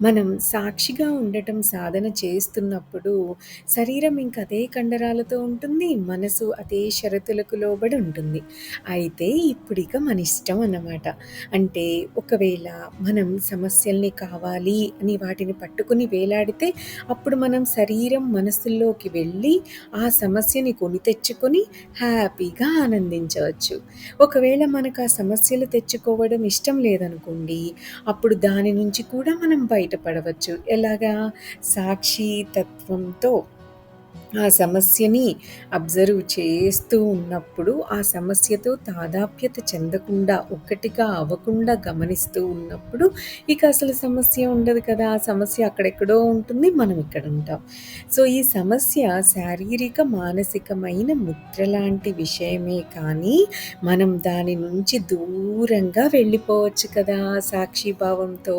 మనం సాక్షిగా ఉండటం సాధన చేస్తున్నప్పుడు శరీరం ఇంక అదే కండరాలతో ఉంటుంది. మనసు అదే షరతులకు లోబడి ఉంటుంది. అయితే ఇప్పుడిక మన ఇష్టం అన్నమాట. అంటే ఒకవేళ మనం సమస్యల్ని కావాలి అని వాటిని పట్టుకొని వేలాడితే అప్పుడు మనం శరీరం మనసుల్లోకి వెళ్ళి ఆ సమస్యని కొని తెచ్చుకొని హ్యాపీగా ఆనందించవచ్చు. ఒకవేళ మనకు ఆ సమస్యలు తెచ్చుకోవడం ఇష్టం లేదనుకోండి, అప్పుడు దాని నుంచి కూడా మనం బయట బయటపడవచ్చు. ఎలాగా? సాక్షి తత్వంతో ఆ సమస్యని అబ్జర్వ్ చేస్తూ ఉన్నప్పుడు, ఆ సమస్యతో తాదాప్యత చెందకుండా, ఒక్కటిగా అవ్వకుండా గమనిస్తూ ఉన్నప్పుడు, ఇక అసలు సమస్య ఉండదు కదా! ఆ సమస్య అక్కడెక్కడో ఉంటుంది. మనం ఇక్కడ ఉంటాం సో, ఈ సమస్య శారీరక, మానసికమైన ముద్ర లాంటి విషయమే కానీ, మనం దాని నుంచి దూరంగా వెళ్ళిపోవచ్చు కదా! సాక్షిభావంతో